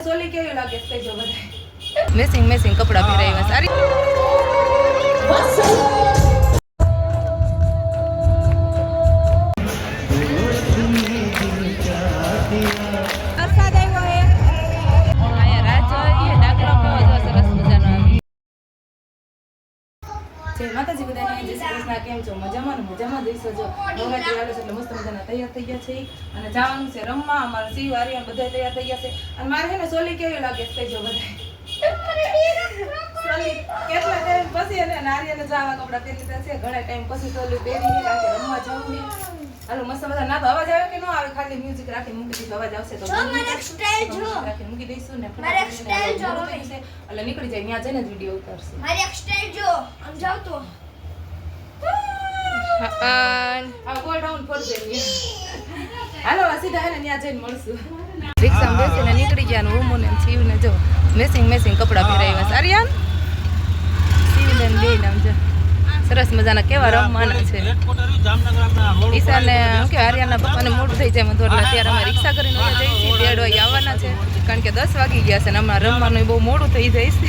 સોલી કેવી લાગે છે જો બધા મેસિંગ મેસિંગ કપડાં પહેરાવ્યા સારી વરસાદ જય માતાજી બધાને જય શ્રી કૃષ્ણ. કેમ છો? મજામાં ને? મજામાં જઈશો જો? નવરાત્રી આવે છે એટલે મસ્ત મજાના તૈયાર થઈ ગયા છે. અને જવાનું છે રમવા. અમારા શિવ આર્યન બધા તૈયાર થઈ ગયા છે. અને મારે છે ને સોલી કેવી લાગે છે? સોલી કેટલા ટાઈમ પછી એને નારિયેળ જાવા કપડા પહેરી છે. ઘણા ટાઈમ પછી સોલી પહેરી છે. કારણ કે રમવા જવું ને હાલો મસ્ત મજા ના તો અવાજ આવે કે ન આવે? ખાલી મ્યુઝિક રાખી મૂકી દીધું. અવાજ આવશે તો મૂકી દઈશું ને મારે જો એટલે નીકળી જાય. ત્યાં જઈને જ વીડિયો ઉતારશે. મારી સ્ટાઈલ જો. આમ જાવ તો. આ ગોલ ડાઉન ફરશે હાલો સીધા હેને ત્યાં જઈને મળશું. રિક્ષામાં બેસીને નીકળી ગયા ને ઓમો ને શિવને જો મેસિંગ મેસિંગ કપડાં પહેરાવ્યા સારી શિવને ને નામ જો. સરસ મજાના કેવા રમવાના છે. ઈશાને શું કે આર્યાના પપ્પાને મોડું થઈ જાય ધોરણ. ત્યારે અત્યારે અમે રિક્ષા કરીને જઈએ છીએ તેડ વાગે આવવાના છે. કારણ કે દસ વાગી ગયા છે ને હમણાં રમવાનું બહુ મોડું થઈ જાય છે.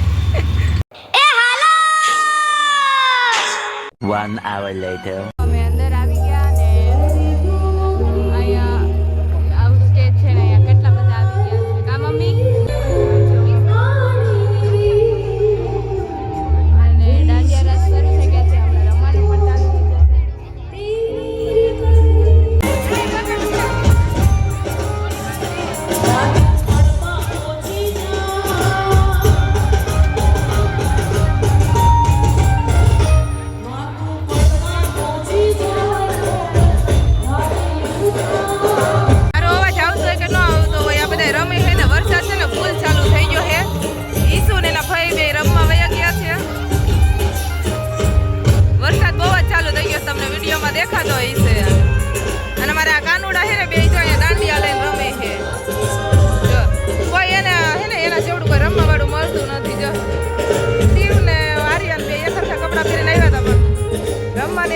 One hour later.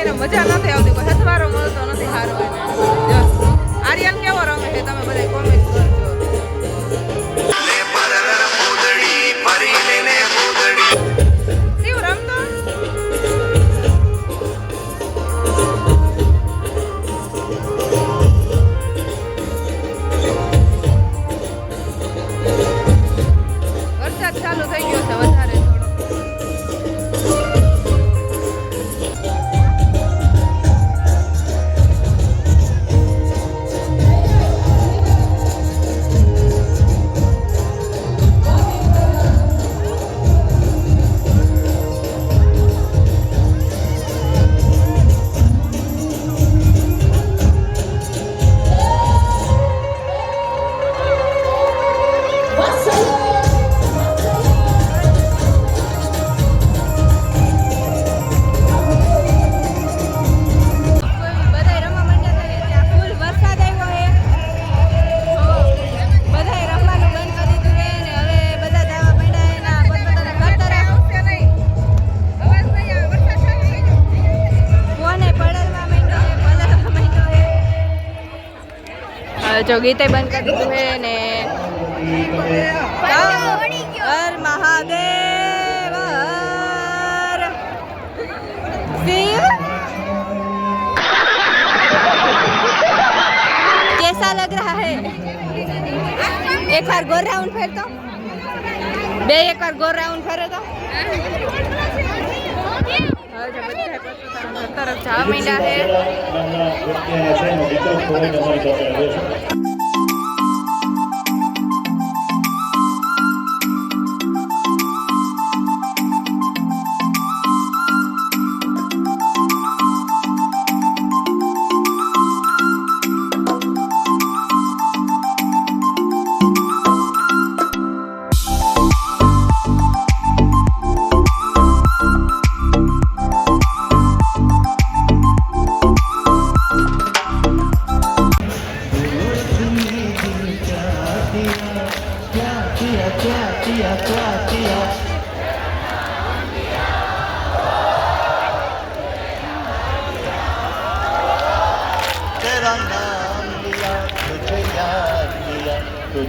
મજા નથી આવતી જો ગીતે બંધ કરી દીધું હે ને હર મહાદેવ હર શિવ कैसा लग रहा है एक बार गोर राउंड फेर तो બે એક વાર ગોર રાઉન્ડ ફરે તો હવે જો બધા પોતપોતાના તરફ જવા માંડ્યા છે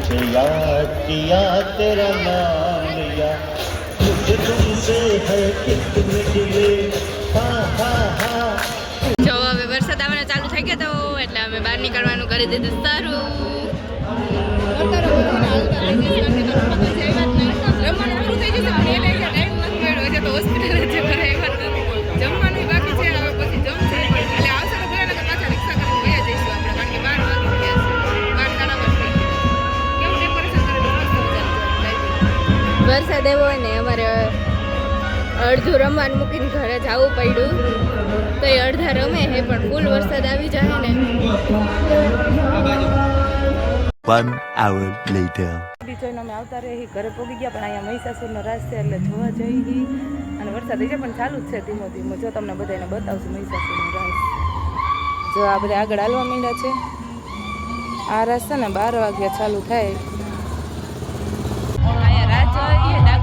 तुझे याद किया तुझे याद किया तेरा नाम लिया मुझे तुमसे है कितने गिले हाँ हाँ हाँ જો હવે વરસાદ આવવાનો ચાલુ થઈ ગયો તો એટલે અમે બહાર નીકળવાનું કરી દીધું સારું વરસાદ એવો હોય ને અમારે અડધું રમવાનું મૂકીને ઘરે જવું પડ્યું. તો એ અડધા રમે છે પણ ફૂલ વરસાદ આવી જાય ને. One hour later. જોઈને અમે આવતા રહી ઘરે પોગી ગયા પણ અહીંયા મહિષાસુરનો રાસ છે એટલે જોવા જઈ અને વરસાદ હજી પણ ચાલુ જ છે ધીમો ધીમો. જો તમને બધાને બતાવશું મહિષાસુરનો રાસ જો આ બધા આગળ હાલવા માંડ્યા છે. આ રાસ છે ને બાર વાગ્યા ચાલુ થાય.